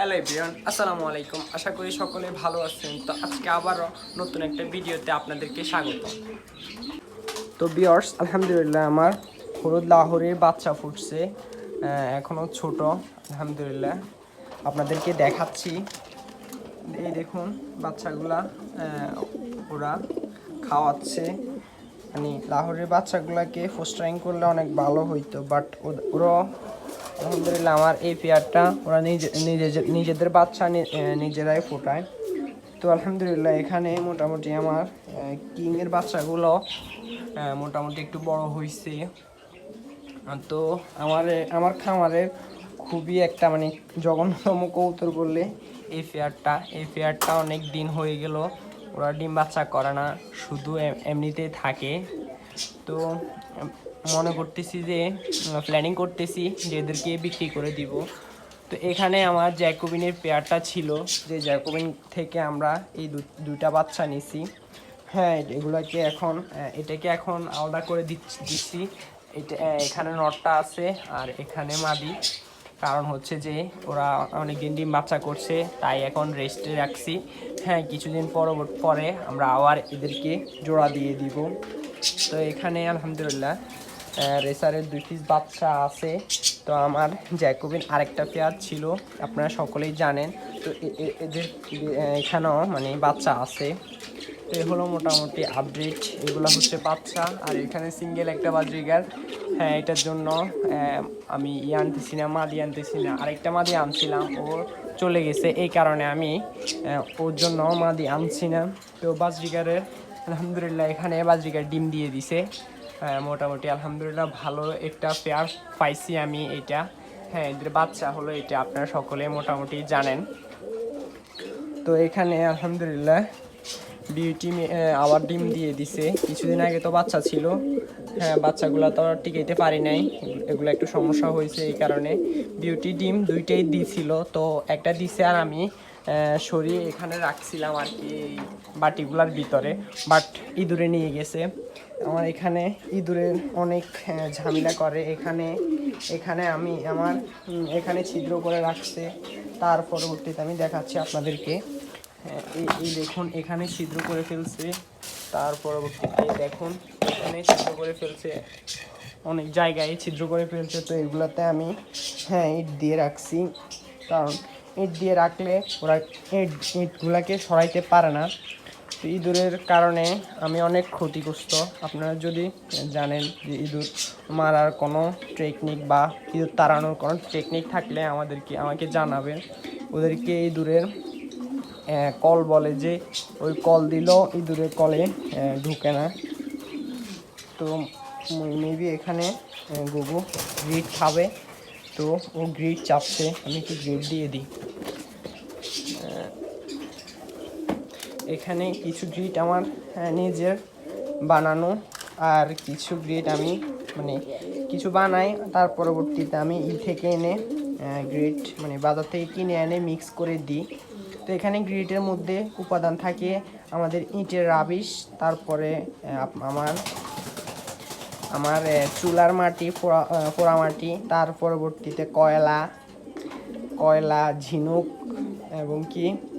Hello everyone, আসসালামু আলাইকুম। আশা করি সকলে ভালো আছেন। তো আজকে আবারও নতুন একটা ভিডিওতে আপনাদেরকে স্বাগত। তো বিয়ার্স আলহামদুলিল্লাহ আমার হলুদ লাহোরের বাচ্চা ফুটছে এখনও এখনও ছোট, আলহামদুলিল্লাহ। আপনাদেরকে দেখাচ্ছি। এই দেখুন বাচ্চাগুলা ওরা খাওয়াচ্ছে। মানে লাহোরের বাচ্চাগুলাকে ফোস্টারিং করলে অনেক ভালো হইতো বাট ওরা আলহামদুলিল্লাহ, আমার এই পেয়ারটা ওরা নিজে নিজে- নিজেদের বাচ্চা নিজেরাই ফোটায়। তো আলহামদুলিল্লাহ, এখানে মোটামুটি আমার কিংয়ের বাচ্চাগুলো মোটামুটি একটু বড় হয়েছে তো আমার আমার খামারের খুবই একটা মানে জঘন্যতম কৌতর বললে এই ফেয়ারটা এই ফেয়ারটা অনেক দিন হয়ে গেল, ওরা ডিম বাচ্চা করে না, শুধু এম- এমনিতেই থাকে। তো মনে করতেছি যে প্ল্যানিং করতেছি যে এদেরকে বিক্রি করে দিব। তো এখানে আমার জ্যাকোবিনের পেয়ারটা ছিল, যে জ্যাকোবিন থেকে আমরা এই দুইটা বাচ্চা নিছি। হ্যাঁ এগুলাকে এখন এটাকে এখন আলাদা করে দিচ্ছি। এটা এখানে নটটা আছে আর এখানে মাদি। কারণ হচ্ছে যে, ওরা অনেকদিন ডিম বাচ্চা করছে, তাই এখন রেস্টে রাখছি। হ্যাঁ কিছুদিন পরবর্তী পরে আমরা আবার এদেরকে জোড়া দিয়ে দিব। তো এখানে আলহামদুলিল্লাহ রেসারের দুই পিস বাচ্চা আছে। তো আমার জ্যাকোবিন আরেকটা পেয়ার ছিল, আপনারা সকলেই জানেন। তো এদের এখানেও মানে বাচ্চা আছে। তো এ হলো মোটামুটি আপডেট এগুলো হচ্ছে বাচ্চা। আর এখানে সিঙ্গেল একটা বাজরিগার হ্যাঁ এটার জন্য আমি ই আনতেছি না, মাদি আনতেছি না। আরেকটা মাদি আনছিলাম, ও চলে গেছে। এই কারণে আমি ওর জন্য মাদি আনছি না। তো বাজরিগারের আলহামদুলিল্লাহ, এখানে বাজরিগার ডিম দিয়ে দিছে। মোটামুটি আলহামদুলিল্লাহ ভালো একটা পেয়ার পাইছি আমি এটা হ্যাঁ এদের বাচ্চা হলো এটা আপনারা সকলে মোটামুটি জানেন। তো এখানে আলহামদুলিল্লাহ বিউটি আবার ডিম দিয়ে দিছে। কিছুদিন আগে তো বাচ্চা ছিল। হ্যাঁ বাচ্চাগুলো তো টিকাইতে পারি নাই। এগুলো একটু সমস্যা হয়েছে এই কারণে। বিউটি ডিম দুইটাই দিছিল, তো একটা দিছে আর আমি। সরিয়ে এখানে রাখছিলাম আর কি বাটিগুলার ভিতরে বাট ইঁদুরে নিয়ে গেছে। আমার এখানে ইঁদুরের অনেক ঝামেলা করে। এখানে এখানে আমি আমার এখানে ছিদ্র করে রাখছে। তার পরবর্তীতে আমি দেখাচ্ছি আপনাদেরকে। এই দেখুন, এখানে ছিদ্র করে ফেলছে। তার পরবর্তীতে দেখুন, এখানে ছিদ্র করে ফেলছে। অনেক জায়গায় ছিদ্র করে ফেলছে। তো এগুলোতে আমি হ্যাঁ ইট দিয়ে রাখছি। কারণ, ইট দিয়ে রাখলে ওরা, ইট, ইটগুলাকে সরাইতে পারে না। তো ইঁদুরের কারণে আমি অনেক ক্ষতিগ্রস্ত। আপনারা যদি জানেন যে ইঁদুর মারার কোনো টেকনিক বা ইঁদুর তাড়ানোর কোনো টেকনিক থাকলে আমাদেরকে, আমাকে জানাবেন। ওদেরকে ইঁদুরের কল বলে যে, ওই কল দিলেও ইঁদুরের কলে ঢুকে না। তো মেবি এখানে গুগু গ্রিট খাবে। তো ও গ্রিট চাপছে, আমি একটু গ্রিট দিয়ে দিই। এখানে কিছু গ্রিট আমার নিজের বানানো আর কিছু গ্রিট আমি মানে কিছু বানাই তার পরবর্তীতে আমি ই থেকে এনে গ্রিট মানে বাজার থেকে কিনে এনে মিক্স করে দিই। তো এখানে গ্রিটের মধ্যে উপাদান থাকে আমাদের ইটের রাবিশ তারপরে আমার আমার চুলার মাটি পোড়া মাটি তার পরবর্তীতে কয়লা কয়লা ঝিনুক এবং কি হ্যাঁ,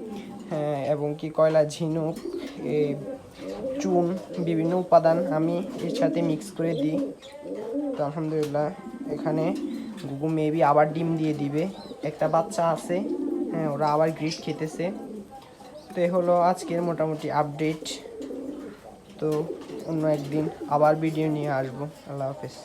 এবং কি কয়লা, ঝিনুক এই চুন, বিভিন্ন উপাদান আমি এর সাথে মিক্স করে দিই। তো আলহামদুলিল্লাহ, এখানে গুগু মেবি আবার ডিম দিয়ে দিবে। একটা বাচ্চা আছে হ্যাঁ ওরা আবার গ্রিট খেতেছে। তো এ হলো আজকের মোটামুটি আপডেট তো অন্য একদিন আবার ভিডিও নিয়ে আসব। আল্লাহ হাফেজ।